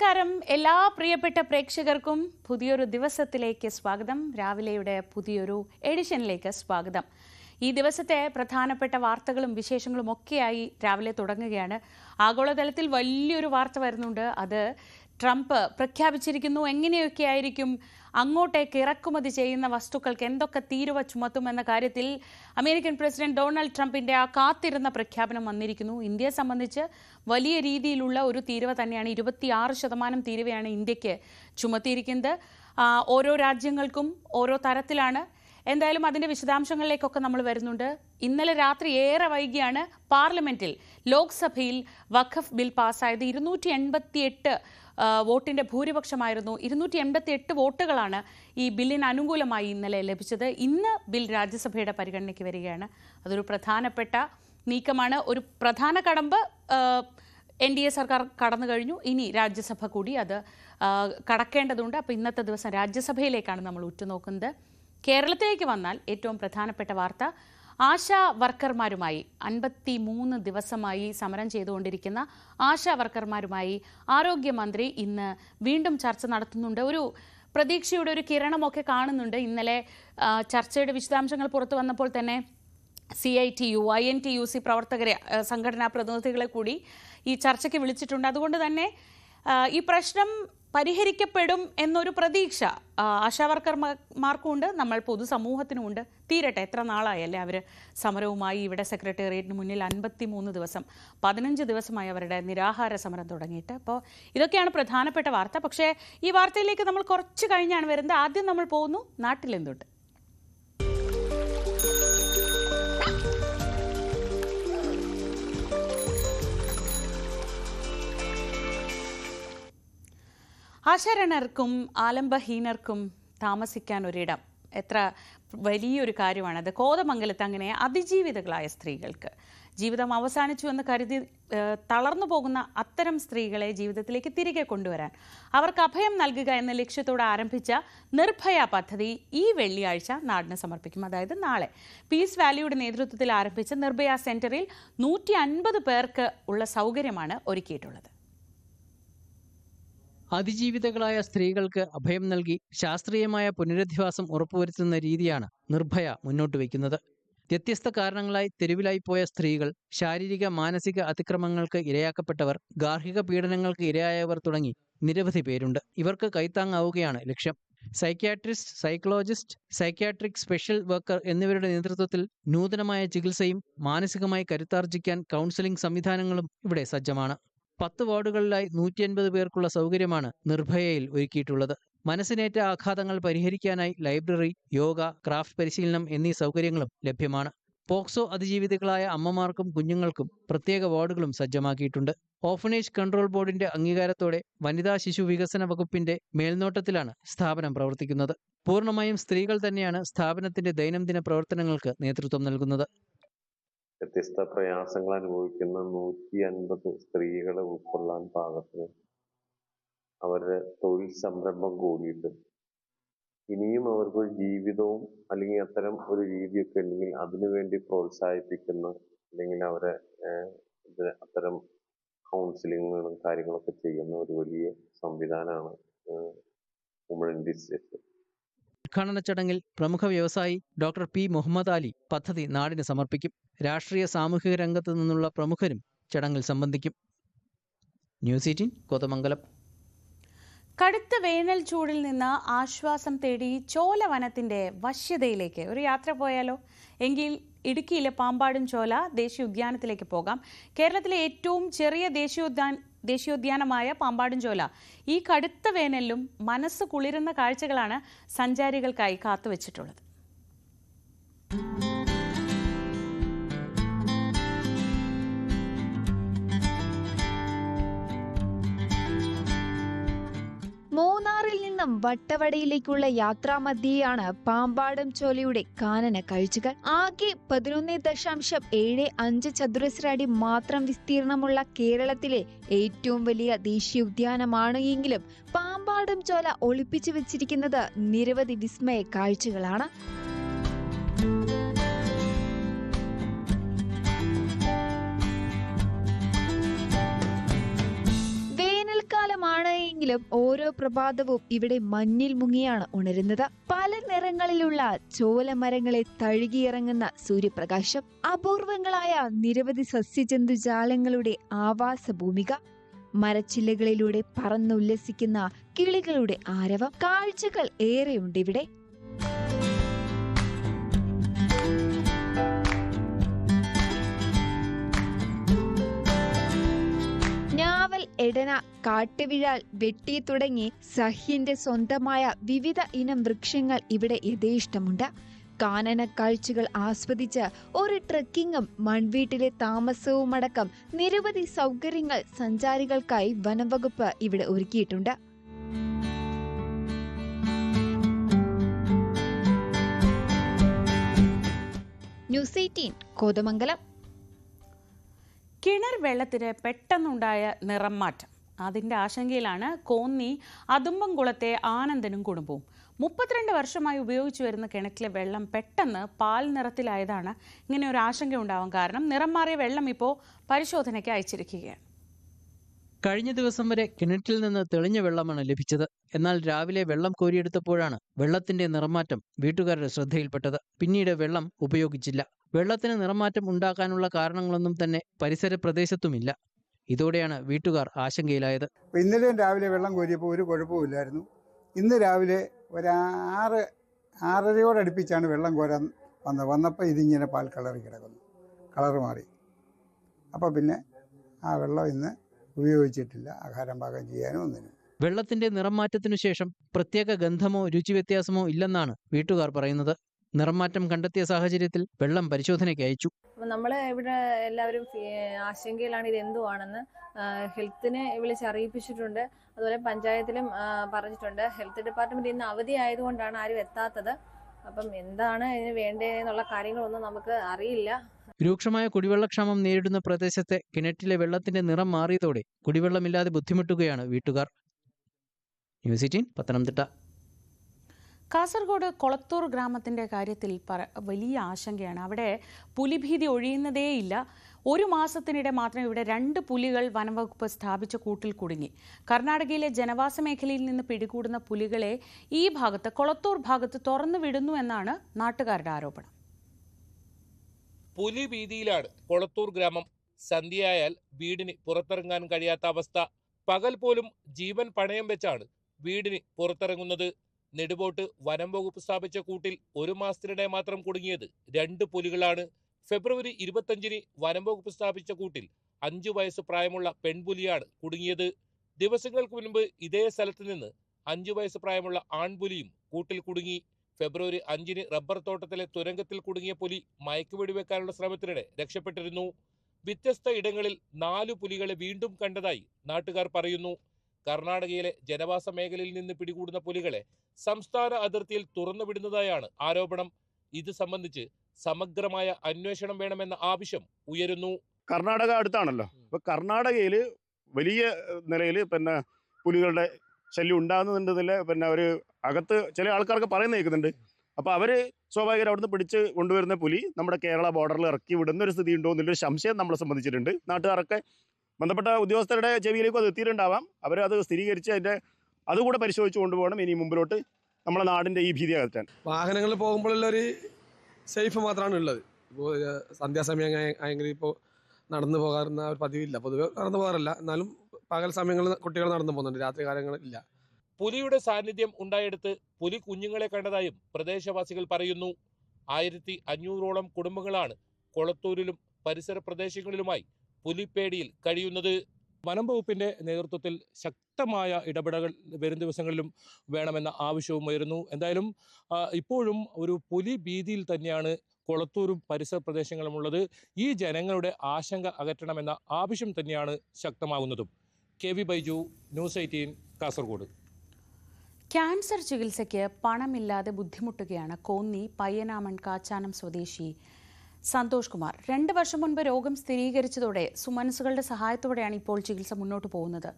നമസ്കാരം. എല്ലാ പ്രിയപ്പെട്ട പ്രേക്ഷകർക്കും പുതിയൊരു ദിവസത്തിലേക്ക് സ്വാഗതം. രാവിലെയുടെ പുതിയൊരു എഡിഷനിലേക്ക് സ്വാഗതം. ഈ ദിവസത്തെ പ്രധാനപ്പെട്ട വാർത്തകളും വിശേഷങ്ങളും ഒക്കെയായി രാവിലെ തുടങ്ങുകയാണ്. ആഗോളതലത്തിൽ വലിയൊരു വാർത്ത വരുന്നുണ്ട്. അത് ട്രംപ് പ്രഖ്യാപിച്ചിരിക്കുന്നു. എങ്ങനെയൊക്കെ ആയിരിക്കും അങ്ങോട്ടേക്ക് ഇറക്കുമതി ചെയ്യുന്ന വസ്തുക്കൾക്ക് എന്തൊക്കെ തീരുവ ചുമത്തുമെന്ന കാര്യത്തിൽ അമേരിക്കൻ പ്രസിഡന്റ് ഡൊണാൾഡ് ട്രംപിന്റെ ആ കാത്തിരുന്ന പ്രഖ്യാപനം വന്നിരിക്കുന്നു. ഇന്ത്യയെ സംബന്ധിച്ച് വലിയ രീതിയിലുള്ള ഒരു തീരുവ തന്നെയാണ് ഇരുപത്തിയാറ് ശതമാനം തീരുവയാണ് ഇന്ത്യയ്ക്ക് ചുമത്തിയിരിക്കുന്നത്. ഓരോ രാജ്യങ്ങൾക്കും ഓരോ തരത്തിലാണ്. എന്തായാലും അതിന്റെ വിശദാംശങ്ങളിലേക്കൊക്കെ നമ്മൾ വരുന്നുണ്ട്. ഇന്നലെ രാത്രി ഏറെ വൈകിയാണ് പാർലമെന്റിൽ ലോക്സഭയിൽ വഖഫ് ബിൽ പാസ്സായത് ഇരുന്നൂറ്റി എൺപത്തി എട്ട് വോട്ടിന്റെ ഭൂരിപക്ഷമായിരുന്നു. ഇരുന്നൂറ്റി എൺപത്തി എട്ട് വോട്ടുകളാണ് ഈ ബില്ലിന് അനുകൂലമായി ഇന്നലെ ലഭിച്ചത്. ഇന്ന് ബിൽ രാജ്യസഭയുടെ പരിഗണനയ്ക്ക് വരികയാണ്. അതൊരു പ്രധാനപ്പെട്ട നീക്കമാണ്. ഒരു പ്രധാന കടമ്പ് എൻ ഡി എ സർക്കാർ കടന്നു കഴിഞ്ഞു. ഇനി രാജ്യസഭ കൂടി അത് കടക്കേണ്ടതുണ്ട്. അപ്പോൾ ഇന്നത്തെ ദിവസം രാജ്യസഭയിലേക്കാണ് നമ്മൾ ഉറ്റുനോക്കുന്നത്. കേരളത്തിലേക്ക് വന്നാൽ ഏറ്റവും പ്രധാനപ്പെട്ട വാർത്ത ആശാ വർക്കർമാരുമായി അൻപത്തി മൂന്ന് ദിവസമായി സമരം ചെയ്തുകൊണ്ടിരിക്കുന്ന ആശാ വർക്കർമാരുമായി ആരോഗ്യമന്ത്രി ഇന്ന് വീണ്ടും ചർച്ച നടത്തുന്നുണ്ട്. ഒരു പ്രതീക്ഷയുടെ ഒരു കിരണമൊക്കെ കാണുന്നുണ്ട്. ഇന്നലെ ചർച്ചയുടെ വിശദാംശങ്ങൾ പുറത്തു വന്നപ്പോൾ തന്നെ C I T U I N T U C പ്രവർത്തകരെ സംഘടനാ പ്രതിനിധികളെ കൂടി ഈ ചർച്ചയ്ക്ക് വിളിച്ചിട്ടുണ്ട്. അതുകൊണ്ട് തന്നെ ഈ പ്രശ്നം പരിഹരിക്കപ്പെടും എന്നൊരു പ്രതീക്ഷ ആ, ആശാവർക്കർമാർക്കുമുണ്ട് നമ്മൾ പൊതുസമൂഹത്തിനുമുണ്ട്. തീരട്ടെ എത്ര നാളായല്ലേ അവർ സമരവുമായി ഇവിടെ സെക്രട്ടേറിയറ്റിന് മുന്നിൽ അൻപത്തി മൂന്ന് ദിവസം പതിനഞ്ച് ദിവസമായി അവരുടെ നിരാഹാര സമരം തുടങ്ങിയിട്ട്. അപ്പോൾ ഇതൊക്കെയാണ് പ്രധാനപ്പെട്ട വാർത്ത. പക്ഷേ ഈ വാർത്തയിലേക്ക് നമ്മൾ കുറച്ച് കഴിഞ്ഞാണ് വരുന്നത്. ആദ്യം നമ്മൾ പോകുന്നു നാട്ടിലെന്തുണ്ട്? അശരണർക്കും ആലംബഹീനർക്കും താമസിക്കാൻ ഒരിടം. എത്ര വലിയൊരു കാര്യമാണത് കോതമംഗലത്ത് അങ്ങനെ അതിജീവിതകളായ സ്ത്രീകൾക്ക്. ജീവിതം അവസാനിച്ചു എന്ന് കരുതി തളർന്നു പോകുന്ന അത്തരം സ്ത്രീകളെ ജീവിതത്തിലേക്ക് തിരികെ കൊണ്ടുവരാൻ അവർക്ക് അഭയം നൽകുക എന്ന ലക്ഷ്യത്തോടെ ആരംഭിച്ച നിർഭയ പദ്ധതി ഈ വെള്ളിയാഴ്ച നാടിന് സമർപ്പിക്കും. അതായത് നാളെ. പീസ് വാലിയുടെ നേതൃത്വത്തിൽ ആരംഭിച്ച നിർഭയ സെന്ററിൽ നൂറ്റി പേർക്ക് ഉള്ള സൗകര്യമാണ് ഒരുക്കിയിട്ടുള്ളത്. അതിജീവിതകളായ സ്ത്രീകൾക്ക് അഭയം നൽകി ശാസ്ത്രീയമായ പുനരധിവാസം ഉറപ്പുവരുത്തുന്ന രീതിയാണ് നിർഭയ മുന്നോട്ട് വയ്ക്കുന്നത്. വ്യത്യസ്ത കാരണങ്ങളായി തെരുവിലായി പോയ സ്ത്രീകൾ ശാരീരിക മാനസിക അതിക്രമങ്ങൾക്ക് ഇരയാക്കപ്പെട്ടവർ ഗാർഹിക പീഡനങ്ങൾക്ക് ഇരയായവർ തുടങ്ങി നിരവധി പേരുണ്ട്. ഇവർക്ക് കൈത്താങ്ങാവുകയാണ് ലക്ഷ്യം. Psychiatrist psychologist psychiatric special worker എന്നിവരുടെ നേതൃത്വത്തിൽ നൂതനമായ ചികിത്സയും മാനസികമായി കരുത്താർജിക്കാൻ കൗൺസിലിംഗ് സംവിധാനങ്ങളും ഇവിടെ സജ്ജമാണ്. പത്ത് വാർഡുകളിലായി നൂറ്റി അൻപത് പേർക്കുള്ള സൗകര്യമാണ് നിർഭയയിൽ ഒരുക്കിയിട്ടുള്ളത്. മനസ്സിനേറ്റ ആഘാതങ്ങൾ പരിഹരിക്കാനായി ലൈബ്രറി യോഗ ക്രാഫ്റ്റ് പരിശീലനം എന്നീ സൗകര്യങ്ങളും ലഭ്യമാണ്. പോക്സോ അതിജീവിതകളായ അമ്മമാർക്കും കുഞ്ഞുങ്ങൾക്കും പ്രത്യേക വാർഡുകളും സജ്ജമാക്കിയിട്ടുണ്ട്. ഓഫനേജ് കൺട്രോൾ ബോർഡിന്റെ അംഗീകാരത്തോടെ വനിതാ ശിശു വികസന വകുപ്പിന്റെ മേൽനോട്ടത്തിലാണ് സ്ഥാപനം പ്രവർത്തിക്കുന്നത്. പൂർണമായും സ്ത്രീകൾ തന്നെയാണ് സ്ഥാപനത്തിന്റെ ദൈനംദിന പ്രവർത്തനങ്ങൾക്ക് നേതൃത്വം നൽകുന്നത്. വ്യത്യസ്ത പ്രയാസങ്ങൾ അനുഭവിക്കുന്ന നൂറ്റി അൻപത് സ്ത്രീകളെ ഉൾക്കൊള്ളാൻ പാകത്തിന് അവരുടെ തൊഴിൽ സംരംഭം കൂടിയിട്ട്. ഇനിയും അവർക്കൊരു ജീവിതവും അല്ലെങ്കിൽ അത്തരം ഒരു രീതിയൊക്കെ ഉണ്ടെങ്കിൽ അതിനുവേണ്ടി പ്രോത്സാഹിപ്പിക്കുന്ന അല്ലെങ്കിൽ അവരെ അത്തരം കൗൺസിലിങ്ങുകളും കാര്യങ്ങളൊക്കെ ചെയ്യുന്ന ഒരു വലിയ സംവിധാനമാണ് ഉദ്ഘാടന ചടങ്ങിൽ പ്രമുഖ വ്യവസായി ഡോക്ടർ പി. മുഹമ്മദ് അലി പദ്ധതി നാടിന് സമർപ്പിക്കും. രാഷ്ട്രീയ സാമൂഹിക രംഗത്ത് നിന്നുള്ള പ്രമുഖരും ചടങ്ങിൽ സംബന്ധിക്കും. News eighteen Kothamangalam. കടുത്ത വേനൽ ചൂടിൽ നിന്ന് ആശ്വാസം തേടി ചോലവനത്തിന്റെ വശ്യതയിലേക്ക്. ഒരു യാത്ര പോയാലോ? എങ്കിൽ ഇടുക്കിയിലെ പാമ്പാടും ചോല ദേശീയ ഉദ്യാനത്തിലേക്ക് പോകാം. കേരളത്തിലെ ഏറ്റവും ചെറിയ ദേശീയോദ്യാൻ ദേശീയോദ്യാനമായ പാമ്പാടും ചോല ഈ കടുത്ത വേനലിലും മനസ്സ് കുളിരുന്ന കാഴ്ചകളാണ് സഞ്ചാരികൾക്കായി കാത്തുവച്ചിട്ടുള്ളത്. നിന്നും വട്ടവടയിലേക്കുള്ള യാത്രാമധ്യയാണ് പാമ്പാടം ചോലയുടെ കാനന കാഴ്ചകൾ. ആകെ പതിനൊന്ന് ദശാംശം ഏഴ് അഞ്ച് ചതുരശ്ര അടി മാത്രം വിസ്തീർണമുള്ള കേരളത്തിലെ ഏറ്റവും വലിയ ദേശീയ ഉദ്യാനമാണ് എങ്കിലും പാമ്പാടം ചോല ഒളിപ്പിച്ചു വെച്ചിരിക്കുന്നത് നിരവധി വിസ്മയ കാഴ്ചകളാണ്. വേനൽക്കാലമാണ് എങ്കിലും ഓരോ പ്രഭാതവും ഇവിടെ മഞ്ഞിൽ മുങ്ങിയാണ് ഉണരുന്നത്. പല നിറങ്ങളിലുള്ള ചോലമരങ്ങളെ തഴുകിയിറങ്ങുന്ന സൂര്യപ്രകാശം അപൂർവങ്ങളായ നിരവധി സസ്യജന്തുജാലങ്ങളുടെ ആവാസ ഭൂമിക മരച്ചില്ലകളിലൂടെ പറന്നുല്ലസിക്കുന്ന കിളികളുടെ ആരവം കാഴ്ചകൾ ഏറെയുണ്ട് ഇവിടെ. ഞാവൽ എടന കാട്ടുവിഴാൽ വെട്ടി തുടങ്ങി സഹ്യന്റെ സ്വന്തമായ വിവിധ ഇനം വൃക്ഷങ്ങൾ ഇവിടെ യഥേഷ്ടമുണ്ട്. കാനന കാഴ്ചകൾ ആസ്വദിച്ച് ഒരു ട്രക്കിങ്ങും മൺവീട്ടിലെ താമസവുമടക്കം നിരവധി സൗകര്യങ്ങൾ സഞ്ചാരികൾക്കായി വനംവകുപ്പ് ഇവിടെ ഒരുക്കിയിട്ടുണ്ട്. News eighteen Kothamangalam. കിണർ വെള്ളത്തിന് പെട്ടെന്നുണ്ടായ നിറം മാറ്റം അതിന്റെ ആശങ്കയിലാണ് കോന്നി അതുമ്പംകുളത്തെ ആനന്ദനും കുടുംബവും. മുപ്പത്തിരണ്ട് വർഷമായി ഉപയോഗിച്ചു വരുന്ന കിണറ്റിലെ വെള്ളം പെട്ടെന്ന് പാൽ നിറത്തിലായതാണ് ഇങ്ങനെ ഒരു ആശങ്ക ഉണ്ടാവാൻ കാരണം. നിറം മാറിയ വെള്ളം ഇപ്പോൾ പരിശോധനയ്ക്ക് അയച്ചിരിക്കുകയാണ്. കഴിഞ്ഞ ദിവസം വരെ കിണറ്റിൽ നിന്ന് തെളിഞ്ഞ വെള്ളമാണ് ലഭിച്ചത്. എന്നാൽ രാവിലെ വെള്ളം കോരിയെടുത്തപ്പോഴാണ് വെള്ളത്തിന്റെ നിറമാറ്റം വീട്ടുകാരുടെ ശ്രദ്ധയിൽപ്പെട്ടത്. പിന്നീട് വെള്ളം ഉപയോഗിച്ചില്ല. വെള്ളത്തിന് നിറമാറ്റം ഉണ്ടാക്കാനുള്ള കാരണങ്ങളൊന്നും തന്നെ പരിസര പ്രദേശത്തുമില്ല. ഇതോടെയാണ് വീട്ടുകാർ ആശങ്കയിലായത്. ഇന്നലെയും രാവിലെ വെള്ളം കോരിയപ്പോൾ ഒരു കുഴപ്പമില്ലായിരുന്നു ഇന്ന് രാവിലെ ഒരാറ് ആറരയോടടുപ്പിച്ചാണ് വെള്ളം കോരാൻ വന്നത്. വന്നപ്പോൾ ഇതിങ്ങനെ പാൽ കളറി കിടക്കുന്നു. കളർ മാറി. അപ്പോൾ പിന്നെ ആ വെള്ളം ഇന്ന് ഉപയോഗിച്ചിട്ടില്ല. ആഹാരം പാകം ചെയ്യാനും ഒന്നിനും. വെള്ളത്തിന്റെ നിറം മാറ്റത്തിനു ശേഷം പ്രത്യേക ഗന്ധമോ രുചി വ്യത്യാസമോ ഇല്ലെന്നാണ് വീട്ടുകാർ പറയുന്നത്. നിറമാറ്റം കണ്ടെത്തിയ സാഹചര്യത്തിൽ വെള്ളം പരിശോധനയ്ക്ക് അയച്ചു. നമ്മൾ ഇവിടെ എല്ലാവരും ആശങ്കയിലാണ് ഇത് എന്തുവാണെന്ന് ഹെൽത്തിനെ വിളിച്ച് അറിയിപ്പിച്ചിട്ടുണ്ട്. അതുപോലെ പഞ്ചായത്തിലും പറഞ്ഞിട്ടുണ്ട്. ഹെൽത്ത് ഡിപ്പാർട്ട്മെന്റ് ഇന്ന് അവധി ആയതുകൊണ്ടാണ് ആരും എത്താത്തത്. അപ്പം എന്താണ് ഇതിന് വേണ്ടതെന്നുള്ള കാര്യങ്ങളൊന്നും നമുക്ക് അറിയില്ല. രൂക്ഷമായ കുടിവെള്ളക്ഷാമം നേരിടുന്ന പ്രദേശത്തെ കിണറ്റിലെ വെള്ളത്തിന്റെ നിറം മാറിയതോടെ കുടിവെള്ളമില്ലാതെ ബുദ്ധിമുട്ടുകയാണ് വീട്ടുകാർ. News eighteen Pathanamthitta. Kasaragod Kolathur ഗ്രാമത്തിന്റെ കാര്യത്തിൽ പറ വലിയ ആശങ്കയാണ്. അവിടെ പുലിഭീതി ഒഴിയുന്നതേയില്ല. ഒരു മാസത്തിനിടെ മാത്രം ഇവിടെ രണ്ട് പുലികൾ വനംവകുപ്പ് സ്ഥാപിച്ച കൂട്ടിൽ കുടുങ്ങി. കർണാടകയിലെ ജനവാസ മേഖലയിൽ നിന്ന് പിടികൂടുന്ന പുലികളെ ഈ ഭാഗത്ത് കൊളത്തൂർ ഭാഗത്ത് തുറന്നു വിടുന്നു എന്നാണ് നാട്ടുകാരുടെ ആരോപണം. പുലി ഭീതിയിലാണ് കൊളത്തൂർ ഗ്രാമം. സന്ധ്യയായാൽ വീടിന് പുറത്തിറങ്ങാൻ കഴിയാത്ത അവസ്ഥ. പകൽ പോലും ജീവൻ പണയം വെച്ചാണ് വീടിന് പുറത്തിറങ്ങുന്നത്. നെടുപോട്ട് വനം വകുപ്പ് സ്ഥാപിച്ച കൂട്ടിൽ ഒരു മാസത്തിനിടെ മാത്രം കുടുങ്ങിയത് രണ്ട് പുലികളാണ്. ഫെബ്രുവരി ഇരുപത്തഞ്ചിന് വനം വകുപ്പ് സ്ഥാപിച്ച കൂട്ടിൽ അഞ്ചു വയസ്സ് പ്രായമുള്ള പെൺപുലിയാണ് കുടുങ്ങിയത്. ദിവസങ്ങൾക്ക് മുൻപ് ഇതേ സ്ഥലത്ത് നിന്ന് അഞ്ചു വയസ്സ് പ്രായമുള്ള ആൺപുലിയും കൂട്ടിൽ കുടുങ്ങി. ഫെബ്രുവരി അഞ്ചിന് റബ്ബർ തോട്ടത്തിലെ തുരങ്കത്തിൽ കുടുങ്ങിയ പുലി മയക്കുവെടി വെക്കാനുള്ള ശ്രമത്തിനിടെ രക്ഷപ്പെട്ടിരുന്നു. വ്യത്യസ്ത ഇടങ്ങളിൽ നാലു പുലികളെ വീണ്ടും കണ്ടതായി നാട്ടുകാർ പറയുന്നു. കർണാടകയിലെ ജനവാസ മേഖലയിൽ നിന്ന് പിടികൂടുന്ന പുലികളെ സംസ്ഥാന അതിർത്തിയിൽ തുറന്നുവിടുന്നതായാണ് ആരോപണം. ഇത് സംബന്ധിച്ച് സമഗ്രമായ അന്വേഷണം വേണമെന്ന ആവശ്യം ഉയരുന്നു. കർണാടക അടുത്താണല്ലോ. അപ്പൊ കർണാടകയിൽ വലിയ നിലയിൽ പിന്നെ പുലികളുടെ ശല്യം ഉണ്ടാകുന്നുണ്ടെന്നില്ല. പിന്നെ ഒരു അകത്ത് ചില ആൾക്കാർക്ക് പറയുന്ന കേൾക്കുന്നുണ്ട്. അപ്പോൾ അവർ സ്വാഭാവികം അവിടുന്ന് പിടിച്ച് കൊണ്ടുവരുന്ന പുലി നമ്മുടെ കേരള ബോർഡറിൽ ഇറക്കി വിടുന്ന ഒരു സ്ഥിതി ഉണ്ടോ എന്നുള്ളൊരു സംശയം നമ്മളെ സംബന്ധിച്ചിട്ടുണ്ട്. നാട്ടുകാരൊക്കെ ബന്ധപ്പെട്ട ഉദ്യോഗസ്ഥരുടെ ചെവിയിലേക്ക് അത് എത്തിയിട്ടുണ്ടാവാം. അവർ അത് സ്ഥിരീകരിച്ച് അതിന്റെ അതുകൂടെ പരിശോധിച്ച് കൊണ്ടുപോകണം. ഇനി മുമ്പിലോട്ട് നമ്മുടെ നാടിന്റെ ഈ ഭീതി അകറ്റാൻ. വാഹനങ്ങളിൽ പോകുമ്പോഴുള്ളൊരു സേഫ് മാത്രമാണ് ഉള്ളത്. ഇപ്പോൾ സന്ധ്യാസമയം ആയ- ആയെങ്കിൽ ഇപ്പോൾ നടന്നു പോകാറുന്ന ഒരു പതിവില്ല. പൊതുവെ നടന്നു പോകാറില്ല. എന്നാലും പകൽ സമയങ്ങളിൽ കുട്ടികൾ നടന്നു പോകുന്നുണ്ട്. രാത്രി കാലങ്ങളില്ല പുലിയുടെ സാന്നിധ്യം ഉണ്ടായെടുത്ത് പുലി കുഞ്ഞുങ്ങളെ കണ്ടതായും പ്രദേശവാസികൾ പറയുന്നു. ആയിരത്തി അഞ്ഞൂറോളം കുടുംബങ്ങളാണ് കൊളത്തൂരിലും പരിസര പ്രദേശങ്ങളിലുമായി പുലിപ്പേടിയിൽ കഴിയുന്നത്. വനം വകുപ്പിന്റെ നേതൃത്വത്തിൽ ശക്തമായ ഇടപെടലുകൾ വരും ദിവസങ്ങളിലും വേണമെന്ന ആവശ്യവും ഉയരുന്നു. എന്തായാലും ഇപ്പോഴും ഒരു പുലി ഭീതിയിൽ തന്നെയാണ് കൊളത്തൂരും പരിസര പ്രദേശങ്ങളും ഉള്ളത്. ഈ ജനങ്ങളുടെ ആശങ്ക അകറ്റണമെന്ന ആവശ്യം തന്നെയാണ് ശക്തമാകുന്നതും K V Baiju news eighteen Kasaragod. Cancer ചികിത്സയ്ക്ക് പണമില്ലാതെ ബുദ്ധിമുട്ടുകയാണ് കോന്നി പയ്യനാമൺ കാച്ചാനം സ്വദേശി സന്തോഷ് കുമാർ. രണ്ട് വർഷം മുൻപ് രോഗം സ്ഥിരീകരിച്ചതോടെ സുമനസുകളുടെ സഹായത്തോടെയാണ് ഇപ്പോൾ ചികിത്സ മുന്നോട്ട് പോകുന്നത്.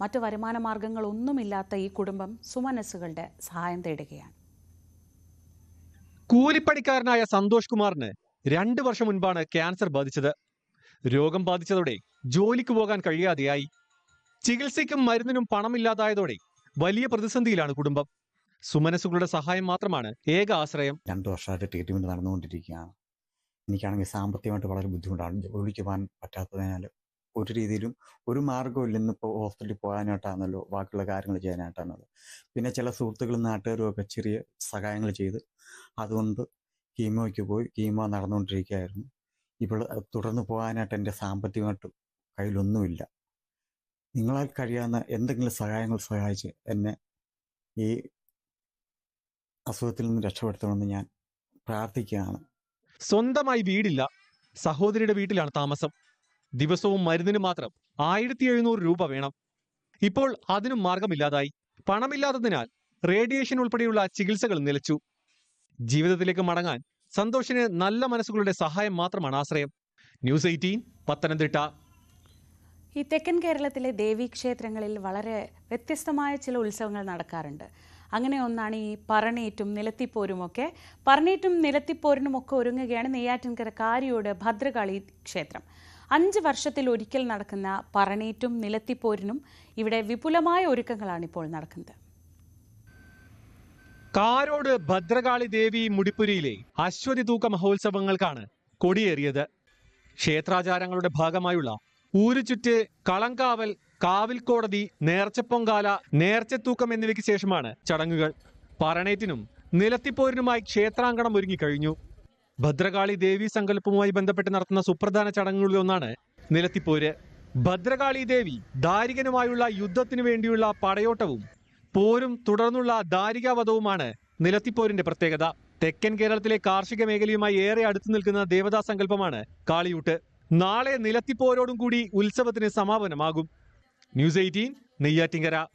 മറ്റു വരുമാന മാർഗങ്ങളൊന്നുമില്ലാത്ത ഈ കുടുംബം സുമനസുകളുടെ സഹായം തേടുകയാണ്. കൂലിപ്പണിക്കാരനായ സന്തോഷ് കുമാറിന് രണ്ട് വർഷം മുൻപാണ് ക്യാൻസർ ബാധിച്ചത്. രോഗം ബാധിച്ചതോടെ ജോലിക്ക് പോകാൻ കഴിയാതെയായി. ചികിത്സയ്ക്കും മരുന്നിനും പണമില്ലാതായതോടെ വലിയ പ്രതിസന്ധിയിലാണ് കുടുംബം. സുമനസുകളുടെ സഹായം മാത്രമാണ് ഏക ആശ്രയം. രണ്ടു വർഷമായിട്ട് ട്രീറ്റ്മെന്റ് നടന്നുകൊണ്ടിരിക്കുകയാണ്. എനിക്കാണെങ്കിൽ സാമ്പത്തികമായിട്ട് വളരെ ബുദ്ധിമുട്ടാണ്. ജോലിക്ക് പോകാൻ പറ്റാത്തതിനാൽ ഒരു രീതിയിലും ഒരു മാർഗവും ഇല്ലെന്നിപ്പോൾ ഹോസ്പിറ്റലിൽ പോകാനായിട്ടാണല്ലോ ബാക്കിയുള്ള കാര്യങ്ങൾ ചെയ്യാനായിട്ടാണല്ലോ. പിന്നെ ചില സുഹൃത്തുക്കളും നാട്ടുകാരും ഒക്കെ ചെറിയ സഹായങ്ങൾ ചെയ്ത് അതുകൊണ്ട് കീമോയ്ക്ക് പോയി. കീമോ നടന്നുകൊണ്ടിരിക്കുകയായിരുന്നു. ഇപ്പോൾ തുടർന്ന് പോകാനായിട്ട് എന്റെ സാമ്പത്തികമായിട്ട് കയ്യിലൊന്നുമില്ല. നിങ്ങളാൽ കഴിയാവുന്ന എന്തെങ്കിലും സഹായങ്ങൾ സഹായിച്ച് എന്നെ ഈ അസുഖത്തിൽ നിന്ന് രക്ഷപ്പെടുത്തണമെന്ന് ഞാൻ പ്രാർത്ഥിക്കുകയാണ്. സ്വന്തമായി വീടില്ല. സഹോദരിയുടെ വീട്ടിലാണ് താമസം. ദിവസവും മരുന്നിന് മാത്രം ആയിരത്തി എഴുന്നൂറ് രൂപ വേണം. ഇപ്പോൾ അതിനും മാർഗമില്ലാതായി പണമില്ലാത്തതിനാൽ റേഡിയേഷൻ ഉൾപ്പെടെയുള്ള ചികിത്സകൾ നിലച്ചു. ജീവിതത്തിലേക്ക് മടങ്ങാൻ സന്തോഷിന് നല്ല മനസ്സുകളുടെ സഹായം മാത്രമാണ് ആശ്രയം. News eighteen Pathanamthitta. ഈ തെക്കൻ കേരളത്തിലെ ദേവീക്ഷേത്രങ്ങളിൽ വളരെ വ്യത്യസ്തമായ ചില ഉത്സവങ്ങൾ നടക്കാറുണ്ട്. അങ്ങനെ ഒന്നാണ് ഈ പറണേറ്റും നിലത്തിപ്പോരുമൊക്കെ പറണേറ്റും നിലത്തിപ്പോരിനുമൊക്കെ ഒരുങ്ങുകയാണ് നെയ്യാറ്റിൻകര കാരിയോട് ഭദ്രകാളി ക്ഷേത്രം. അഞ്ച് വർഷത്തിൽ ഒരിക്കൽ നടക്കുന്ന പറണേറ്റും നിലത്തിപ്പോരിനും ഇവിടെ വിപുലമായ ഒരുക്കങ്ങളാണ് ഇപ്പോൾ നടക്കുന്നത്. കാരോട് ഭദ്രകാളി ദേവി മുടിപ്പുരിയിലെ അശ്വതി തൂക്ക മഹോത്സവങ്ങൾക്കാണ് കൊടിയേറിയത്. ക്ഷേത്രാചാരങ്ങളുടെ ഭാഗമായുള്ള ഊരുചുറ്റ് കളങ്കാവൽ കാവിൽ കാവിൽക്കോടതി നേർച്ചപ്പൊങ്കാല നേർച്ചത്തൂക്കം എന്നിവയ്ക്ക് ശേഷമാണ് ചടങ്ങുകൾ. പറണേറ്റിനും നിലത്തിപ്പോരിനുമായി ക്ഷേത്രാങ്കണം ഒരുങ്ങിക്കഴിഞ്ഞു ഭദ്രകാളി ദേവി സങ്കല്പവുമായി ബന്ധപ്പെട്ട് നടത്തുന്ന സുപ്രധാന ചടങ്ങുകളിൽ ഒന്നാണ് നിലത്തിപ്പോര്. ഭദ്രകാളി ദേവി ദാരികനുമായുള്ള യുദ്ധത്തിനു വേണ്ടിയുള്ള പടയോട്ടവും പോരും തുടർന്നുള്ള ദാരികാവധവുമാണ് നിലത്തിപ്പോരിന്റെ പ്രത്യേകത. തെക്കൻ കേരളത്തിലെ കാർഷിക മേഖലയുമായി ഏറെ അടുത്തു നിൽക്കുന്ന ദേവതാ സങ്കല്പമാണ് കാളിയൂട്ട്. നാളെ നിലത്തിപ്പോരോടും കൂടി ഉത്സവത്തിന് സമാപനമാകും. News eighteen Neyyattinkara.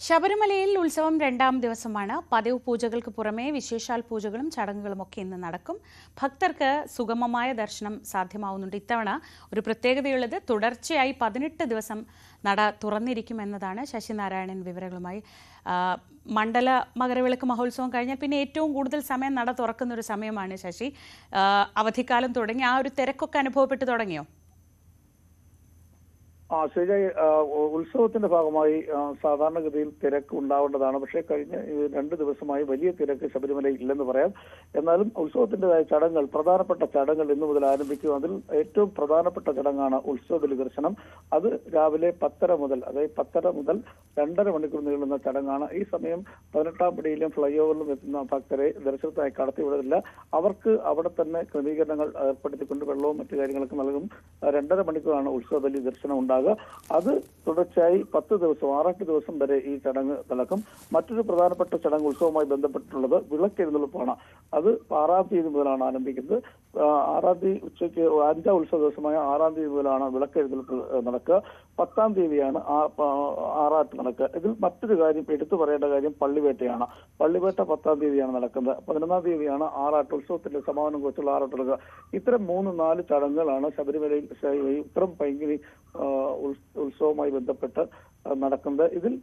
ശബരിമലയിൽ ഉത്സവം രണ്ടാം ദിവസമാണ്. പതിവ് പൂജകൾക്ക് പുറമേ വിശേഷാൽ പൂജകളും ചടങ്ങുകളും ഒക്കെ ഇന്ന് നടക്കും. ഭക്തർക്ക് സുഗമമായ ദർശനം സാധ്യമാവുന്നുണ്ട്. ഇത്തവണ ഒരു പ്രത്യേകതയുള്ളത് തുടർച്ചയായി പതിനെട്ട് ദിവസം നട തുറന്നിരിക്കുമെന്നതാണ് ശശിനാരായണൻ വിവരങ്ങളുമായി. മണ്ഡല മകരവിളക്ക് മഹോത്സവം കഴിഞ്ഞാൽ പിന്നെ ഏറ്റവും കൂടുതൽ സമയം നട തുറക്കുന്ന ഒരു സമയമാണ് ശശി. അവധിക്കാലം തുടങ്ങി. ആ ഒരു തിരക്കൊക്കെ അനുഭവപ്പെട്ട് തുടങ്ങിയോ? ആ ശ്രീജ ഉത്സവത്തിന്റെ ഭാഗമായി സാധാരണഗതിയിൽ തിരക്ക് ഉണ്ടാവേണ്ടതാണ്. പക്ഷേ കഴിഞ്ഞ രണ്ട് ദിവസമായി വലിയ തിരക്ക് ശബരിമല ഇല്ലെന്ന് പറയാം. എന്നാലും ഉത്സവത്തിന്റേതായ ചടങ്ങുകൾ പ്രധാനപ്പെട്ട ചടങ്ങുകൾ ഇന്നു മുതൽ ആരംഭിക്കും. അതിൽ ഏറ്റവും പ്രധാനപ്പെട്ട ചടങ്ങാണ് ഉത്സവ ബലി ദർശനം അത് രാവിലെ പത്തര മുതൽ അതായത് പത്തര മുതൽ രണ്ടര മണിക്കൂർ നീളുന്ന ചടങ്ങാണ്. ഈ സമയം പതിനെട്ടാം പടിയിലും ഫ്ലൈ ഓവറിലും എത്തുന്ന ഭക്തരെ ദർശനത്തിനായി കടത്തിവിടുന്നില്ല അവർക്ക് അവിടെ തന്നെ ക്രമീകരണങ്ങൾ ഏർപ്പെടുത്തിക്കൊണ്ട് വെള്ളവും മറ്റു കാര്യങ്ങളൊക്കെ നൽകും. രണ്ടര മണിക്കൂറാണ് ഉത്സവ ബലി ദർശനം ഉണ്ടാകുക. അത് തുടർച്ചയായി പത്ത് ദിവസം ആറെട്ട് ദിവസം വരെ ഈ ചടങ്ങ് നടക്കും. മറ്റൊരു പ്രധാനപ്പെട്ട ചടങ്ങ് ഉത്സവവുമായി ബന്ധപ്പെട്ടുള്ളത് വിളക്കെഴുന്നള്ളിപ്പാണ് അത് ആറാം തീയതി മുതലാണ് ആരംഭിക്കുന്നത്. ആറാം തീയതി ഉച്ചയ്ക്ക് അഞ്ചാം ഉത്സവ ദിവസമായ ആറാം തീയതി മുതലാണ് വിളക്കെഴുന്നള്ളിപ്പ് നടക്കുക. പത്താം തീയതിയാണ് ആറാട്ട് നടക്കുക. ഇതിൽ മറ്റൊരു കാര്യം എടുത്തു പറയേണ്ട കാര്യം പള്ളിവേട്ടയാണ്. പള്ളിവേട്ട പത്താം തീയതിയാണ് നടക്കുന്നത്. പതിനൊന്നാം തീയതിയാണ് ആറാട്ട് ഉത്സവത്തിന്റെ സമാപനം കുറിച്ചുള്ള ആറാട്ട് നടക്കുക. ഇത്തരം മൂന്ന് നാല് ചടങ്ങുകളാണ് ശബരിമലയിൽ ഇത്തരം ഈ ഉത്സവവുമായി ബന്ധപ്പെട്ട് നടക്കുന്നത്. ഇതിൽ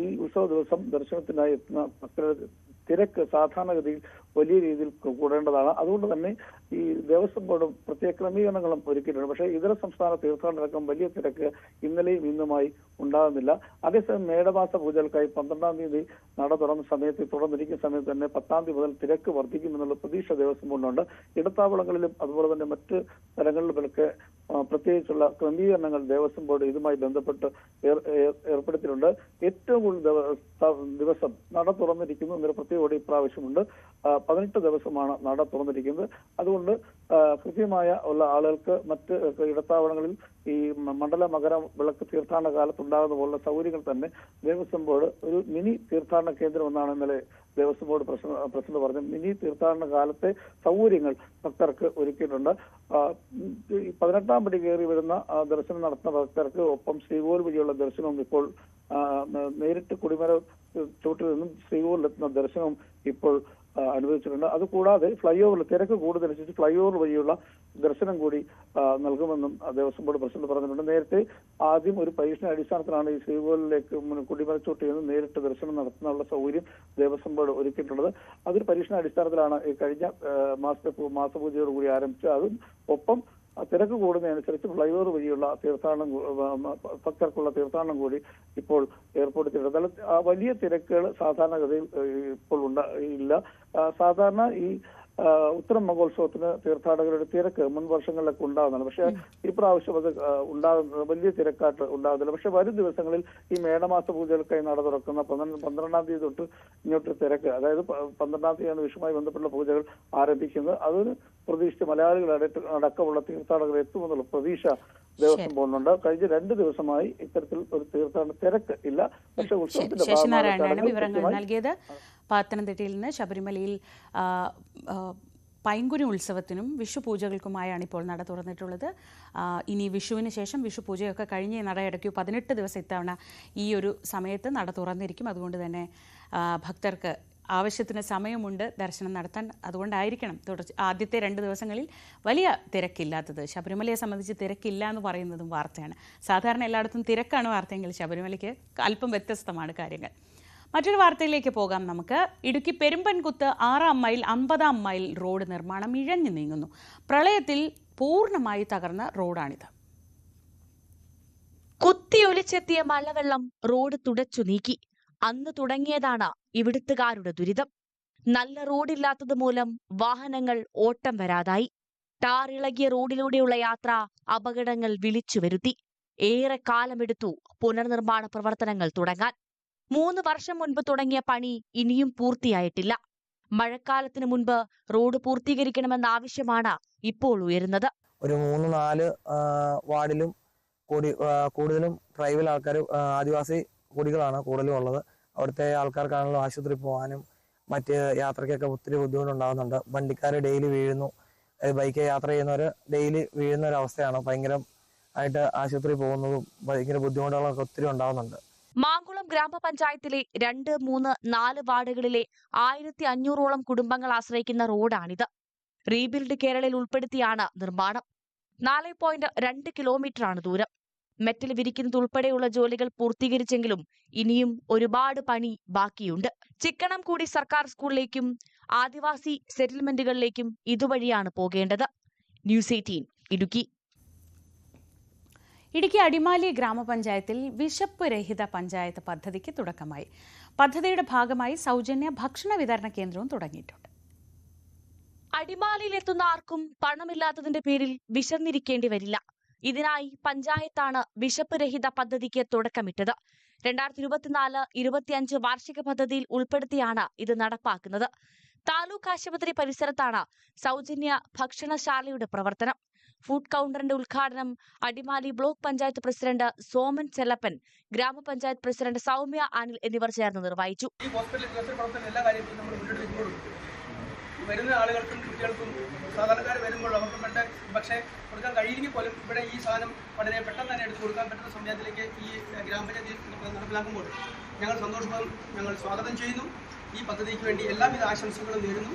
ഈ ഉത്സവ ദിവസം ദർശനത്തിനായി എത്തുന്ന ഭക്തരുടെ തിരക്ക് സാധാരണഗതിയിൽ വലിയ രീതിയിൽ കൂടേണ്ടതാണ്. അതുകൊണ്ട് തന്നെ ഈ ദേവസ്വം ബോർഡും പ്രത്യേക ക്രമീകരണങ്ങളും ഒരുക്കിയിട്ടുണ്ട്. പക്ഷേ ഇതര സംസ്ഥാന തീർത്ഥാടനടക്കം വലിയ തിരക്ക് ഇന്നലെയും ഇന്നുമായി ഉണ്ടാകുന്നില്ല. അതേസമയം മേടമാസ പൂജകൾക്കായി പന്ത്രണ്ടാം തീയതി നട തുറന്ന സമയത്ത് തുറന്നിരിക്കുന്ന സമയത്ത് തന്നെ പത്താം തീയതി മുതൽ തിരക്ക് വർദ്ധിക്കുമെന്നുള്ള പ്രതീക്ഷ ദേവസ്വം ബോർഡുണ്ട് ഇടത്താവളങ്ങളിലും അതുപോലെ തന്നെ മറ്റ് സ്ഥലങ്ങളിലുമൊക്കെ പ്രത്യേകിച്ചുള്ള ക്രമീകരണങ്ങൾ ദേവസ്വം ബോർഡ് ഇതുമായി ബന്ധപ്പെട്ട് ഏർ- ഏർ- ഏർപ്പെടുത്തിയിട്ടുണ്ട്. ഏറ്റവും കൂടുതൽ ദിവസം നട തുറന്നിരിക്കുന്നു എന്നൊരു പ്രത്യേകത ഇപ്രാവശ്യമുണ്ട് പതിനെട്ട് ദിവസമാണ് നട തുറന്നിരിക്കുന്നത്. അതുകൊണ്ട് കൃത്യമായ ഉള്ള ആളുകൾക്ക് മറ്റ് ഇടത്താവളങ്ങളിൽ ഈ മണ്ഡല മകര വിളക്ക് തീർത്ഥാടന കാലത്തുണ്ടാകുന്ന പോലുള്ള സൗകര്യങ്ങൾ തന്നെ ദേവസ്വം ബോർഡ് ഒരു മിനി തീർത്ഥാടന കേന്ദ്രം എന്നാണ് ഇന്നലെ ദേവസ്വം ബോർഡ് പ്രസിഡന്റ് പറഞ്ഞത്. മിനി തീർത്ഥാടന കാലത്തെ സൗകര്യങ്ങൾ ഭക്തർക്ക് ഒരുക്കിയിട്ടുണ്ട്. പതിനെട്ടാം പടി കയറി വരുന്ന ദർശനം നടത്തുന്ന ഭക്തർക്ക് ഒപ്പം ശ്രീകോവിൽ വഴിയുള്ള ദർശനവും ഇപ്പോൾ നേരിട്ട് കുടിമര ചൂട്ടിൽ നിന്നും ശ്രീകോവിലെത്തുന്ന ദർശനവും ഇപ്പോൾ അനുവദിച്ചിട്ടുണ്ട്. അതുകൂടാതെ ഫ്ലൈ ഓവറിൽ തിരക്ക് കൂടുതലനുസരിച്ച് ഫ്ലൈ ഓവർ വഴിയുള്ള ദർശനം കൂടി നൽകുമെന്നും ദേവസ്വം ബോർഡ് പ്രസിഡന്റ് പറഞ്ഞിട്ടുണ്ട്. നേരത്തെ ആദ്യം ഒരു പരീക്ഷണ അടിസ്ഥാനത്തിലാണ് ഈ ശ്രീകോവിലേക്ക് കുടിമലച്ചോട്ടിൽ നിന്ന് നേരിട്ട് ദർശനം നടത്തുന്നുള്ള സൗകര്യം ദേവസ്വം ബോർഡ് ഒരുക്കിയിട്ടുള്ളത്. അതൊരു പരീക്ഷണ അടിസ്ഥാനത്തിലാണ് കഴിഞ്ഞ മാസത്തെ മാസപൂജയോടുകൂടി ആരംഭിച്ചത്. അതും ഒപ്പം തിരക്ക് കൂടുന്നതനുസരിച്ച് ഫ്ലൈഓവർ വഴിയുള്ള തീർത്ഥാടനം ഭക്തർക്കുള്ള തീർത്ഥാടനം കൂടി ഇപ്പോൾ ഏർപ്പെടുത്തിയിട്ടുണ്ട്. ആ വലിയ തിരക്കുകൾ സാധാരണഗതിയിൽ ഇപ്പോൾ ഉണ്ടാ ഇല്ല. സാധാരണ ഈ ഉത്തരം മഹോത്സവത്തിന് തീർത്ഥാടകരുടെ തിരക്ക് മുൻ വർഷങ്ങളിലൊക്കെ ഉണ്ടാകുന്നതാണ്. പക്ഷെ ഇപ്രാവശ്യം പ്രാവശ്യം അത് ഉണ്ടാകുന്ന വലിയ തിരക്കായിട്ട് ഉണ്ടാകുന്നില്ല. പക്ഷെ വരും ദിവസങ്ങളിൽ ഈ മേടമാസ പൂജകൾക്കായി നട തുറക്കുന്ന പന്ത്രണ്ട് പന്ത്രണ്ടാം തീയതി തൊട്ട് ഇങ്ങോട്ട് തിരക്ക് അതായത് പന്ത്രണ്ടാം തീയതിയാണ് വിഷുമായി ബന്ധപ്പെട്ട പൂജകൾ ആരംഭിക്കുന്നത്. അതൊരു പ്രതീക്ഷിച്ച് മലയാളികൾ അടക്ക- അടക്കമുള്ള തീർത്ഥാടകർ എത്തുമെന്നുള്ള പ്രതീക്ഷ ദേവസ്വം ബോർഡിനുണ്ട്. കഴിഞ്ഞ രണ്ട് ദിവസമായി ഇത്തരത്തിൽ ഒരു തീർത്ഥാടന തിരക്ക് ഇല്ല. പക്ഷെ ഉത്സവത്തിന്റെ ഭാഗമായിട്ടാണ് വിവരങ്ങൾ നൽകിയത്. പത്തനംതിട്ടയിൽ നിന്ന് ശബരിമലയിൽ പൈങ്കുനി ഉത്സവത്തിനും വിഷു പൂജകൾക്കുമായാണ് ഇപ്പോൾ നട തുറന്നിട്ടുള്ളത്. ഇനി വിഷുവിന് ശേഷം വിഷു പൂജയൊക്കെ കഴിഞ്ഞ് നട ഇടയ്ക്കു പതിനെട്ട് ദിവസം ഇത്തവണ ഈ ഒരു സമയത്ത് നട തുറന്നിരിക്കും. അതുകൊണ്ട് തന്നെ ഭക്തർക്ക് ആവശ്യത്തിന് സമയമുണ്ട് ദർശനം നടത്താൻ. അതുകൊണ്ടായിരിക്കണം തുടർച്ച ആദ്യത്തെ രണ്ട് ദിവസങ്ങളിൽ വലിയ തിരക്കില്ലാത്തത്. ശബരിമലയെ സംബന്ധിച്ച് തിരക്കില്ല എന്ന് പറയുന്നതും വാർത്തയാണ്. സാധാരണ എല്ലായിടത്തും തിരക്കാണ് വാർത്തയെങ്കിൽ ശബരിമലയ്ക്ക് അല്പം വ്യത്യസ്തമാണ് കാര്യങ്ങൾ. മറ്റൊരു വാർത്തയിലേക്ക് പോകാം നമുക്ക്. ഇടുക്കി പെരുമ്പൻകുത്ത് ആറാം മൈൽ അമ്പതാം മൈൽ റോഡ് നിർമ്മാണം ഇഴഞ്ഞു നീങ്ങുന്നു. പ്രളയത്തിൽ പൂർണമായി തകർന്ന റോഡാണിത്. കുത്തിയൊലിച്ചെത്തിയ മലവെള്ളം റോഡ് തുടച്ചു നീക്കി. അന്ന് തുടങ്ങിയതാണ് ഇവിടുത്തുകാരുടെ ദുരിതം. നല്ല റോഡില്ലാത്തത് മൂലം വാഹനങ്ങൾ ഓട്ടം വരാതായി. ടാർ ഇളകിയ റോഡിലൂടെയുള്ള യാത്ര അപകടങ്ങൾ വിളിച്ചു വരുത്തി. ഏറെ കാലമെടുത്തു പുനർനിർമ്മാണ പ്രവർത്തനങ്ങൾ തുടങ്ങാൻ. മൂന്ന് വർഷം മുൻപ് തുടങ്ങിയ പണി ഇനിയും പൂർത്തിയായിട്ടില്ല. മഴക്കാലത്തിന് മുൻപ് റോഡ് പൂർത്തീകരിക്കണമെന്ന ആവശ്യമാണ് ഇപ്പോൾ ഉയരുന്നത്. ഒരു മൂന്ന് നാല് വാർഡിലും കൂടി കൂടുതലും ട്രൈബൽ ആൾക്കാർ ആദിവാസി കുടികളാണ് കൂടുതലും ഉള്ളത്. അവിടുത്തെ ആൾക്കാർക്കാണല്ലോ ആശുപത്രി പോകാനും മറ്റ് യാത്രയ്ക്കൊക്കെ ഒത്തിരി ബുദ്ധിമുട്ടുണ്ടാകുന്നുണ്ട് വണ്ടിക്കാർ ഡെയിലി വീഴുന്നു. ബൈക്ക് യാത്ര ചെയ്യുന്നവർ ഡെയിലി വീഴുന്ന ഒരു അവസ്ഥയാണ് ഭയങ്കര ആയിട്ട് ആശുപത്രി പോകുന്നതും ഭയങ്കര ബുദ്ധിമുട്ടുകളൊക്കെ ഒത്തിരി ഉണ്ടാകുന്നുണ്ട് മാങ്കുളം ഗ്രാമപഞ്ചായത്തിലെ രണ്ട് മൂന്ന് നാല് വാർഡുകളിലെ ആയിരത്തി അഞ്ഞൂറോളം കുടുംബങ്ങൾ ആശ്രയിക്കുന്ന റോഡാണിത്. റീബിൽഡ് കേരളയിൽ ഉൾപ്പെടുത്തിയാണ് നിർമ്മാണം. നാല് പോയിന്റ് രണ്ട് കിലോമീറ്ററാണ് ദൂരം. മെറ്റൽ വിരിക്കുന്നത് ഉൾപ്പെടെയുള്ള ജോലികൾ പൂർത്തീകരിച്ചെങ്കിലും ഇനിയും ഒരുപാട് പണി ബാക്കിയുണ്ട്. ചിക്കണം കൂടി സർക്കാർ സ്കൂളിലേക്കും ആദിവാസി സെറ്റിൽമെന്റുകളിലേക്കും ഇതുവഴിയാണ് പോകേണ്ടത്. News eighteen Idukki. Idukki Adimali ഗ്രാമപഞ്ചായത്തിൽ വിശപ്പ് രഹിത പഞ്ചായത്ത് പദ്ധതിക്ക് തുടക്കമായി. പദ്ധതിയുടെ ഭാഗമായി സൗജന്യ ഭക്ഷണ വിതരണ കേന്ദ്രവും തുടങ്ങിയിട്ടുണ്ട്. അടിമാലിയിലെത്തുന്ന ആർക്കും പണമില്ലാത്തതിന്റെ പേരിൽ വിശന്നിരിക്കേണ്ടി വരില്ല. ഇതിനായി പഞ്ചായത്താണ് വിശപ്പ് രഹിത പദ്ധതിക്ക് തുടക്കമിട്ടത്. രണ്ടായിരത്തി ഇരുപത്തിനാല് ഇരുപത്തിയഞ്ച് വാർഷിക പദ്ധതിയിൽ ഉൾപ്പെടുത്തിയാണ് ഇത് നടപ്പാക്കുന്നത്. താലൂക്ക് ആശുപത്രി പരിസരത്താണ് സൗജന്യ ഭക്ഷണശാലയുടെ പ്രവർത്തനം. ഫുഡ് കൗണ്ടറിന്റെ ഉദ്ഘാടനം അടിമാലി ബ്ലോക്ക് പഞ്ചായത്ത് പ്രസിഡന്റ് സോമൻ ചെല്ലപ്പൻ ഗ്രാമപഞ്ചായത്ത് പ്രസിഡന്റ് സൗമ്യ അനിൽ എന്നിവർ ചേർന്ന് നിർവഹിച്ചു. വരുന്ന ആളുകൾക്കും കുട്ടികൾക്കും സാധാരണക്കാർ വരുമ്പോൾ അവർക്ക് പെട്ട പക്ഷേ കൊടുക്കാൻ കഴിയില്ലെങ്കിൽ പോലും ഇവിടെ ഈ സാധനം വളരെ പെട്ടെന്ന് തന്നെ എടുത്ത് കൊടുക്കാൻ പറ്റുന്ന സംവിധാനത്തിലേക്ക് ഈ ഗ്രാമപഞ്ചായത്തിൽ നടപ്പിലാക്കുമ്പോൾ ഞങ്ങൾ സന്തോഷപൂർവം ഞങ്ങൾ സ്വാഗതം ചെയ്യുന്നു. ഈ പദ്ധതിക്ക് വേണ്ടി എല്ലാവിധ ആശംസകളും നേരുന്നു.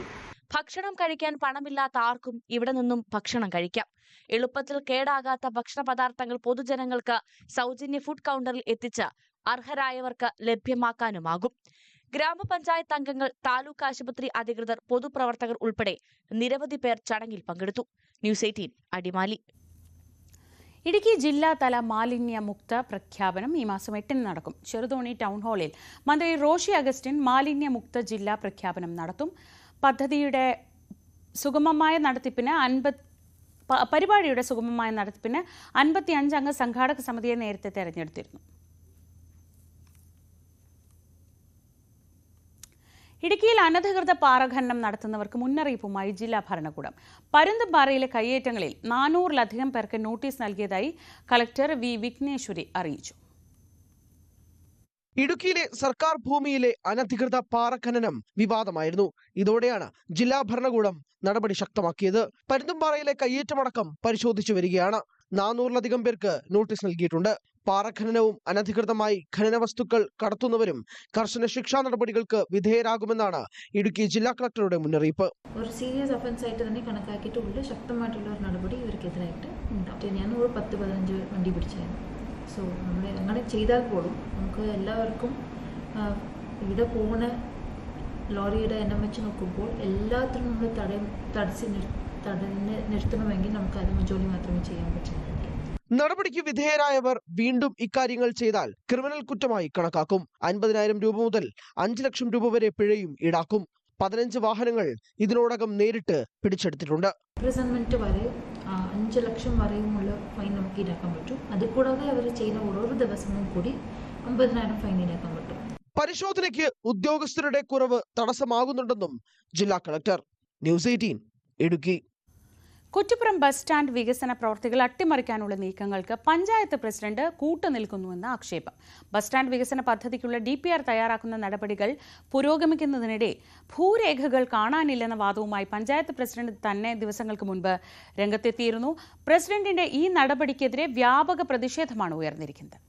ഭക്ഷണം കഴിക്കാൻ പണമില്ലാത്ത ആർക്കും ഇവിടെ നിന്നും ഭക്ഷണം കഴിക്കാം. എളുപ്പത്തിൽ കേടാകാത്ത ഭക്ഷണ പദാർത്ഥങ്ങൾ പൊതുജനങ്ങൾക്ക് സൗജന്യ ഫുഡ് കൗണ്ടറിൽ എത്തിച്ച് അർഹരായവർക്ക് ലഭ്യമാക്കാനുമാകും. ഗ്രാമപഞ്ചായത്ത് അംഗങ്ങൾ താലൂക്ക് ആശുപത്രി അധികൃതർ പൊതുപ്രവർത്തകർ ഉൾപ്പെടെ നിരവധി പേർ ചടങ്ങിൽ പങ്കെടുത്തു. News eighteen Adimali. ഇടുക്കി ജില്ലാതല മാലിന്യമുക്ത പ്രഖ്യാപനം ഈ മാസം എട്ടിന് നടക്കും. ചെറുതോണി ടൗൺ ഹാളിൽ മന്ത്രി റോഷി അഗസ്റ്റിൻ മാലിന്യ മുക്ത ജില്ലാ പ്രഖ്യാപനം നടത്തും. പദ്ധതിയുടെ സുഗമമായ നടത്തിപ്പിന് അൻപത് പരിപാടിയുടെ സുഗമമായ നടത്തിപ്പിന് അൻപത്തി അഞ്ചംഗ സംഘാടക സമിതിയെ നേരത്തെ തെരഞ്ഞെടുത്തിരുന്നു. ഇടുക്കിയിൽ അനധികൃത പാറഖനനം നടത്തുന്നവർക്ക് മുന്നറിയിപ്പുമായി ജില്ലാ ഭരണകൂടം. പരുന്തുംപാറയിലെ കയ്യേറ്റങ്ങളിൽ നാനൂറിലധികം പേർക്ക് നോട്ടീസ് നൽകിയതായി കളക്ടർ വി വിഘ്നേശ്വരി അറിയിച്ചു. ഇടുക്കിയിലെ സർക്കാർ ഭൂമിയിലെ അനധികൃത പാറഖനനം വിവാദമായിരുന്നു. ഇതോടെയാണ് ജില്ലാ ഭരണകൂടം നടപടി ശക്തമാക്കിയത്. പരുന്തുംപാറയിലെ കയ്യേറ്റമടക്കം പരിശോധിച്ചു വരികയാണ്. നാനൂറിലധികം പേർക്ക് നോട്ടീസ് നൽകിയിട്ടുണ്ട്. പാറഖനനവും അനധികൃതമായി ഖനന വസ്തുക്കൾ കടത്തുന്നവരും കർശന ശിക്ഷാ നടപടികൾക്ക് വിധേയരാകുമെന്നാണ് ഇടുക്കി ജില്ലാ കളക്ടറുടെ മുന്നറിയിപ്പ്. ഒരു സീരിയസ് ഒഫൻസ് ആയിട്ട് തന്നെ കണക്കാക്കിയിട്ട് ശക്തമായിട്ടുള്ള ഒരു നടപടി ഇവർക്കെതിരായിട്ട് ഉണ്ടാവും. ഞാൻ ഒരു പത്ത് പതിനഞ്ച് വണ്ടി പിടിച്ചായിരുന്നു. സോ നമ്മൾ അങ്ങനെ ചെയ്താൽ പോലും നമുക്ക് എല്ലാവർക്കും ഇവിടെ പോകുന്ന ലോറിയുടെ എണ്ണം വെച്ച് നോക്കുമ്പോൾ എല്ലാത്തിനും നമ്മൾ തട തടസ്സി തടഞ്ഞ് നിർത്തണമെങ്കിൽ നമുക്ക് അതിന് ജോലി മാത്രമേ ചെയ്യാൻ പറ്റുള്ളൂ നടപടിക്ക് വിധേയരായവർ വീണ്ടും ഇക്കാര്യങ്ങൾ ചെയ്താൽ ക്രിമിനൽ കുറ്റമായി കണക്കാക്കും. അൻപതിനായിരം രൂപ മുതൽ അഞ്ച് ലക്ഷം രൂപ വരെ പിഴയും ഈടാക്കും. പതിനഞ്ച് വാഹനങ്ങൾ ഇതിനോടകം നേരിട്ട് പിടിച്ചെടുത്തിട്ടുണ്ട്. വരെ അഞ്ച് ലക്ഷം വരെയുമുള്ള ഫൈൻ നമുക്ക് ഈടാക്കാൻ പറ്റും. അത് കൂടാതെ അവർ ചെയ്യുന്ന ഓരോ ദിവസവും കൂടി അമ്പതിനായിരം ഫൈൻ ഈടാക്കാൻ പറ്റും. പരിശോധനയ്ക്ക് ഉദ്യോഗസ്ഥരുടെ കുറവ് തടസ്സമാകുന്നുണ്ടെന്നും ജില്ലാ collector. News eighteen Idukki. Kuttippuram bus stand വികസന പ്രവർത്തികൾ അട്ടിമറിക്കാനുള്ള നീക്കങ്ങൾക്ക് പഞ്ചായത്ത് പ്രസിഡന്റ് കൂട്ടുനിൽക്കുന്നുവെന്ന് ആക്ഷേപം. ബസ് സ്റ്റാൻഡ് വികസന പദ്ധതിക്കുള്ള ഡി പി ആർ തയ്യാറാക്കുന്ന നടപടികൾ പുരോഗമിക്കുന്നതിനിടെ ഭൂരേഖകൾ കാണാനില്ലെന്ന വാദവുമായി പഞ്ചായത്ത് പ്രസിഡന്റ് തന്നെ ദിവസങ്ങൾക്ക് മുൻപ് രംഗത്തെത്തിയിരുന്നു. പ്രസിഡന്റിന്റെ ഈ നടപടിക്കെതിരെ വ്യാപക പ്രതിഷേധമാണ് ഉയർന്നിരിക്കുന്നത്.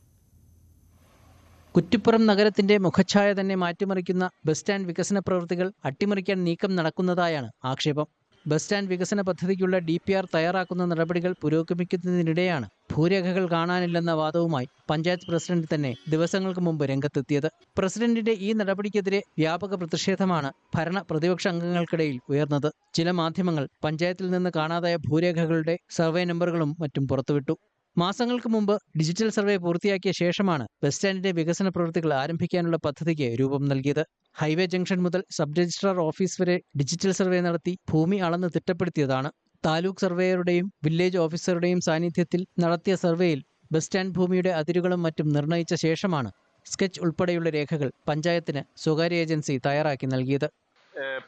കുറ്റിപ്പുറം നഗരത്തിന്റെ മുഖഛായ തന്നെ മാറ്റിമറിക്കുന്ന ബസ് സ്റ്റാൻഡ് വികസന പ്രവൃത്തികൾ അട്ടിമറിക്കാൻ നീക്കം നടക്കുന്നതായാണ് ആക്ഷേപം. ബസ് സ്റ്റാൻഡ് വികസന പദ്ധതിക്കുള്ള ഡി പി ആർ തയ്യാറാക്കുന്ന നടപടികൾ പുരോഗമിക്കുന്നതിനിടെയാണ് ഭൂരേഖകൾ കാണാനില്ലെന്ന വാദവുമായി പഞ്ചായത്ത് പ്രസിഡന്റ് തന്നെ ദിവസങ്ങൾക്ക് മുമ്പ് രംഗത്തെത്തിയത്. പ്രസിഡന്റിന്റെ ഈ നടപടിക്കെതിരെ വ്യാപക പ്രതിഷേധമാണ് ഭരണ പ്രതിപക്ഷ അംഗങ്ങൾക്കിടയിൽ ഉയർന്നത്. ചില മാധ്യമങ്ങൾ പഞ്ചായത്തിൽ നിന്ന് കാണാതായ ഭൂരേഖകളുടെ സർവേ നമ്പറുകളും മറ്റും പുറത്തുവിട്ടു. മാസങ്ങൾക്ക് മുമ്പ് ഡിജിറ്റൽ സർവേ പൂർത്തിയാക്കിയ ശേഷമാണ് ബസ് സ്റ്റാൻഡിന്റെ വികസന പ്രവൃത്തികൾ ആരംഭിക്കാനുള്ള പദ്ധതിക്ക് രൂപം നൽകിയത്. ഹൈവേ ജംഗ്ഷൻ മുതൽ സബ് രജിസ്ട്രാർ ഓഫീസ് വരെ ഡിജിറ്റൽ സർവേ നടത്തി ഭൂമി അളന്ന് തിട്ടപ്പെടുത്തിയതാണ്. താലൂക്ക് സർവേയറുടെയും വില്ലേജ് ഓഫീസറുടെയും സാന്നിധ്യത്തിൽ നടത്തിയ സർവേയിൽ ബസ് സ്റ്റാൻഡ് ഭൂമിയുടെ അതിരുകളും മറ്റും നിർണയിച്ച ശേഷമാണ് സ്കെച്ച് ഉൾപ്പെടെയുള്ള രേഖകൾ പഞ്ചായത്തിന് സ്വകാര്യ ഏജൻസി തയ്യാറാക്കി നൽകിയത്.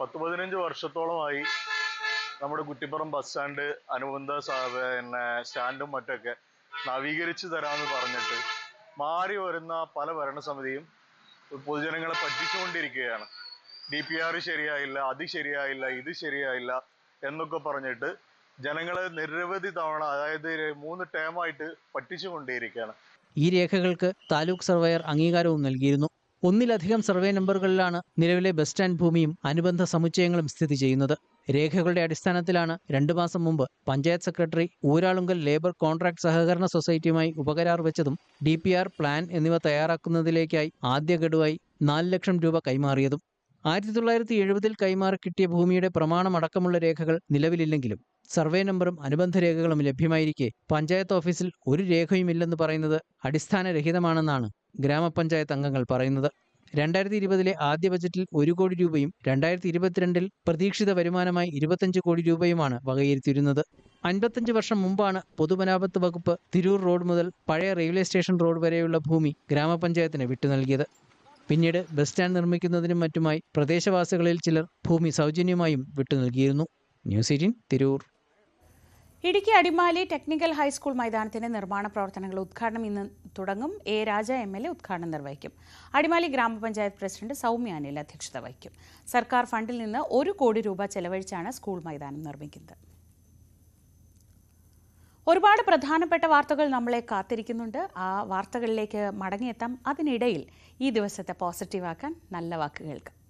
പത്ത് പതിനഞ്ച് വർഷത്തോളമായി നമ്മുടെ കുറ്റിപ്പുറം ബസ് സ്റ്റാൻഡ് അനുബന്ധ പിന്നെ സ്റ്റാൻഡും മറ്റൊക്കെ നവീകരിച്ചു തരാമെന്ന് പറഞ്ഞിട്ട് മാറി വരുന്ന പല ഭരണസമിതിയും പൊതുജനങ്ങളെ പറ്റിച്ചുകൊണ്ടിരിക്കുകയാണ്. ഡി പി ആർ ശരിയായില്ല അത് ശരിയായില്ല ഇത് ശരിയായില്ല എന്നൊക്കെ പറഞ്ഞിട്ട് ജനങ്ങളെ നിരവധി തവണ അതായത് മൂന്ന് ടേമായിട്ട് പറ്റിച്ചുകൊണ്ടേയിരിക്കുകയാണ് ഈ രേഖകൾക്ക് താലൂക്ക് സർവേയർ അംഗീകാരവും നൽകിയിരുന്നു. ഒന്നിലധികം സർവേ നമ്പറുകളിലാണ് നിലവിലെ ബസ് സ്റ്റാൻഡ് ഭൂമിയും അനുബന്ധ സമുച്ചയങ്ങളും സ്ഥിതി ചെയ്യുന്നത്. രേഖകളുടെ അടിസ്ഥാനത്തിലാണ് രണ്ടു മാസം മുമ്പ് panchayat secretary Uralungal labour contract സഹകരണ സൊസൈറ്റിയുമായി ഉപകരാർ വെച്ചതും ഡി പ്ലാൻ എന്നിവ തയ്യാറാക്കുന്നതിലേക്കായി ആദ്യ ഗഡുവായി നാല് ലക്ഷം രൂപ കൈമാറിയതും. ആയിരത്തി തൊള്ളായിരത്തി എഴുപതിൽ കൈമാറി കിട്ടിയ ഭൂമിയുടെ പ്രമാണമടക്കമുള്ള രേഖകൾ നിലവിലില്ലെങ്കിലും സർവേ നമ്പറും അനുബന്ധ രേഖകളും ലഭ്യമായിരിക്കെ പഞ്ചായത്ത് ഓഫീസിൽ ഒരു രേഖയുമില്ലെന്ന് പറയുന്നത് അടിസ്ഥാനരഹിതമാണെന്നാണ് ഗ്രാമപഞ്ചായത്ത് അംഗങ്ങൾ പറയുന്നത്. രണ്ടായിരത്തി ഇരുപതിലെ ആദ്യ ബജറ്റിൽ ഒരു കോടി രൂപയും രണ്ടായിരത്തി ഇരുപത്തിരണ്ടിൽ പ്രതീക്ഷിത വരുമാനമായി ഇരുപത്തഞ്ച് കോടി രൂപയുമാണ് വകയിരുത്തിയിരുന്നത്. അൻപത്തഞ്ച് വർഷം മുമ്പാണ് പൊതുമരാമത്ത് വകുപ്പ് തിരൂർ റോഡ് മുതൽ പഴയ റെയിൽവേ സ്റ്റേഷൻ റോഡ് വരെയുള്ള ഭൂമി ഗ്രാമപഞ്ചായത്തിന് വിട്ടു നൽകിയത് പിന്നീട് ബസ് സ്റ്റാൻഡ് നിർമ്മിക്കുന്നതിനും മറ്റുമായി പ്രദേശവാസികളിൽ ചിലർ ഭൂമി സൗജന്യമായും വിട്ടു നൽകിയിരുന്നു news eighteen Tirur. Idukki Adimali technical high school മൈതാനത്തിന്റെ നിർമ്മാണ പ്രവർത്തനങ്ങൾ ഉദ്ഘാടനം ഇന്ന് തുടങ്ങും. A Raja M L A ഉദ്ഘാടനം നിർവഹിക്കും. അടിമാലി ഗ്രാമപഞ്ചായത്ത് പ്രസിഡന്റ് സൗമ്യ അനിൽ അധ്യക്ഷത വഹിക്കും. സർക്കാർ ഫണ്ടിൽ നിന്ന് ഒരു കോടി രൂപ ചെലവഴിച്ചാണ് സ്കൂൾ മൈതാനം നിർമ്മിക്കുന്നത്. ഒരുപാട് പ്രധാനപ്പെട്ട വാർത്തകൾ നമ്മളെ കാത്തിരിക്കുന്നുണ്ട്. ആ വാർത്തകളിലേക്ക് മടങ്ങിയെത്താം. അതിനിടയിൽ ഈ ദിവസത്തെ പോസിറ്റീവാക്കാൻ നല്ല വാക്കുകൾക്ക്